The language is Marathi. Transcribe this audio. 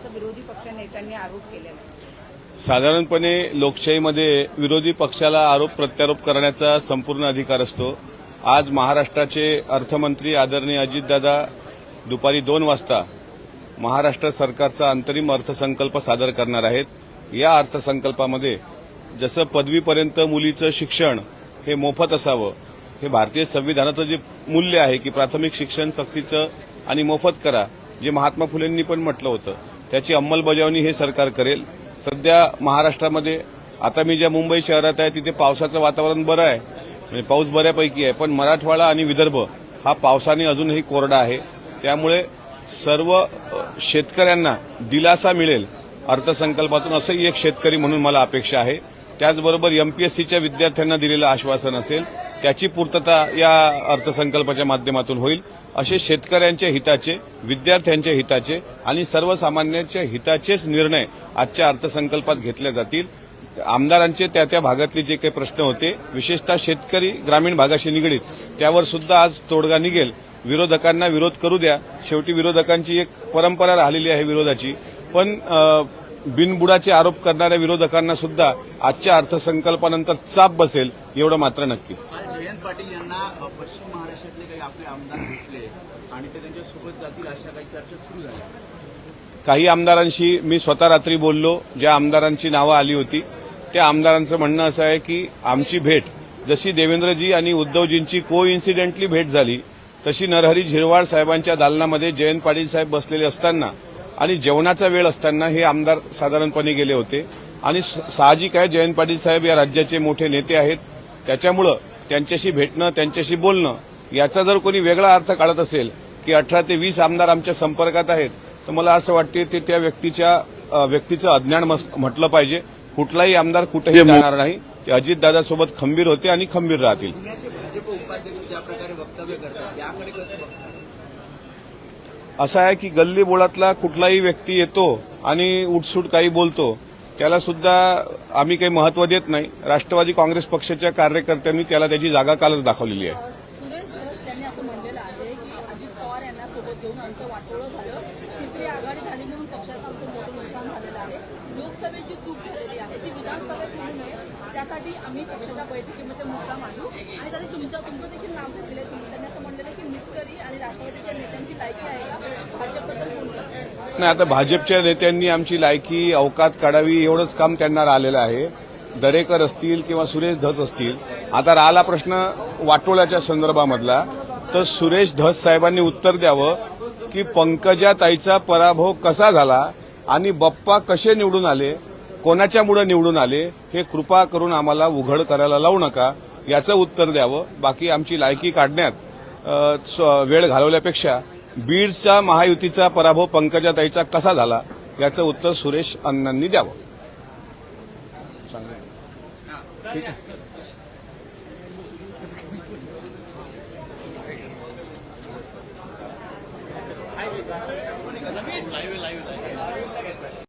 असं विरोधी पक्ष नेत्यांनी आरोप केलेला आहे. साधारणपणे लोकशाहीमध्ये विरोधी पक्षाला आरोप प्रत्यारोप करण्याचा संपूर्ण अधिकार असतो. आज महाराष्ट्राचे अर्थमंत्री आदरणीय अजितदादा दुपारी दोन वाजता महाराष्ट्र सरकारचा अंतरिम अर्थसंकल्प सादर करणार आहेत. या अर्थसंकल्पामध्ये जसं पदवीपर्यंत मुलीचं शिक्षण हे मोफत असावं हे भारतीय संविधानाचं जे मूल्य आहे की प्राथमिक शिक्षण सक्तीचं आणि मोफत करा जे महात्मा फुलेंनी पण म्हटलं होतं त्याची अंमलबजावणी हे सरकार करेल. सध्या महाराष्ट्रामध्ये आता मी ज्या मुंबई शहरात आहे तिथे पावसाचं वातावरण बरं आहे. म्हणजे पाऊस बऱ्यापैकी आहे पण मराठवाडा आणि विदर्भ हा पावसाने अजूनही कोरडा आहे. त्यामुळे सर्व शेतकऱ्यांना दिलासा मिळेल अर्थसंकल्पातून असंही एक शेतकरी म्हणून मला अपेक्षा आहे. त्याचबरोबर एमपीएससीच्या विद्यार्थ्यांना दिलेलं आश्वासन असेल त्याची पूर्तता या अर्थसंकल्पाच्या माध्यमातून होईल. असे शेतकऱ्यांच्या हिताचे विद्यार्थ्यांच्या हिताचे आणि सर्वसामान्यांच्या हिताचेच निर्णय आजच्या अर्थसंकल्पात घेतले जातील. आमदारांचे त्या त्या भागातले जे काही प्रश्न होते विशेषतः शेतकरी ग्रामीण भागाशी निगडीत त्यावर सुद्धा आज तोडगा निघेल. विरोधकांना विरोध करू द्या. शेवटी विरोधकांची एक परंपरा राहिलेली आहे विरोधाची. पण बिनबुडाचे आरोप करणाऱ्या विरोधकांना सुद्धा आजच्या अर्थसंकल्पानंतर चाप बसेल एवढं मात्र नक्की. पाटील यांना पश्चिम महाराष्ट्रातले काही आपले आमदार भेटले आणि ते त्यांच्यासोबत जातील अशा काही चर्चा सुरू झाल्या. काही आमदारांशी मी स्वतः रात्री बोललो. ज्या आमदारांची नावं आली होती त्या आमदारांचं म्हणणं असं आहे की आमची भेट जशी देवेंद्रजी आणि उद्धवजींची को इन्सिडेंटली भेट झाली तशी नरहरी झिरवाळ साहेबांच्या दालनामध्ये जयंत पाटील साहेब बसलेले असताना आणि जेवणाचा वेळ असताना हे आमदार साधारणपणे गेले होते. आणि स- साहजिक आहे जयंत पाटील साहेब या राज्याचे मोठे नेते आहेत. त्याच्यामुळं त्यांच्याशी भेटणं त्यांच्याशी बोलणं याचा जर कोणी वेगळा अर्थ काढत असेल की अठरा ते वीस आमदार आमच्या संपर्कात आहेत तर मला असं वाटते ते त्या व्यक्तीच्या व्यक्तीचं अज्ञान मस- म्हटलं पाहिजे. कुठलाही आमदार कुठेही जाणार नाही. ते अजितदादासोबत खंबीर होते आणि खंबीर राहतील. असं आहे की गल्ली बोळातला कुठलाही व्यक्ती येतो आणि उठसूट काही बोलतो त्याला सुद्धा आम्ही काही महत्त्व देत नाही. राष्ट्रवादी काँग्रेस पक्षाच्या कार्यकर्त्यांनी त्याला त्याची जागा कालच दाखवलेली आहे. त्यासाठी आम्ही पक्षाच्या बैठकीमध्ये मुद्दा मांडू. आणि त्याने तुमचं देखील नाव घेतलेलं आहे. तुम्ही त्यांनी असं म्हणलेलं की आणि राष्ट्रवादीच्या नेत्यांची लायकी आहे. नाही आता भाजपच्या नेत्यांनी आमची लायकी अवकात काढावी एवढंच काम त्यांना राहिलेलं आहे. दरेकर असतील किंवा सुरेश धस असतील. आता राहिला प्रश्न वाटोळ्याच्या संदर्भामधला. तर सुरेश धस साहेबांनी उत्तर द्यावं की पंकजा ताईचा पराभव कसा झाला आणि बप्पा कसे निवडून आले कोणाच्यामुळे निवडून आले हे कृपा करून आम्हाला उघड करायला लावू नका. याचं उत्तर द्यावं. बाकी आमची लायकी काढण्यात वेळ घालवल्यापेक्षा बीडचा महायुतीचा पराभव पंकजाताईचा कसा झाला याचं उत्तर सुरेश अण्णांनी द्यावं. Live live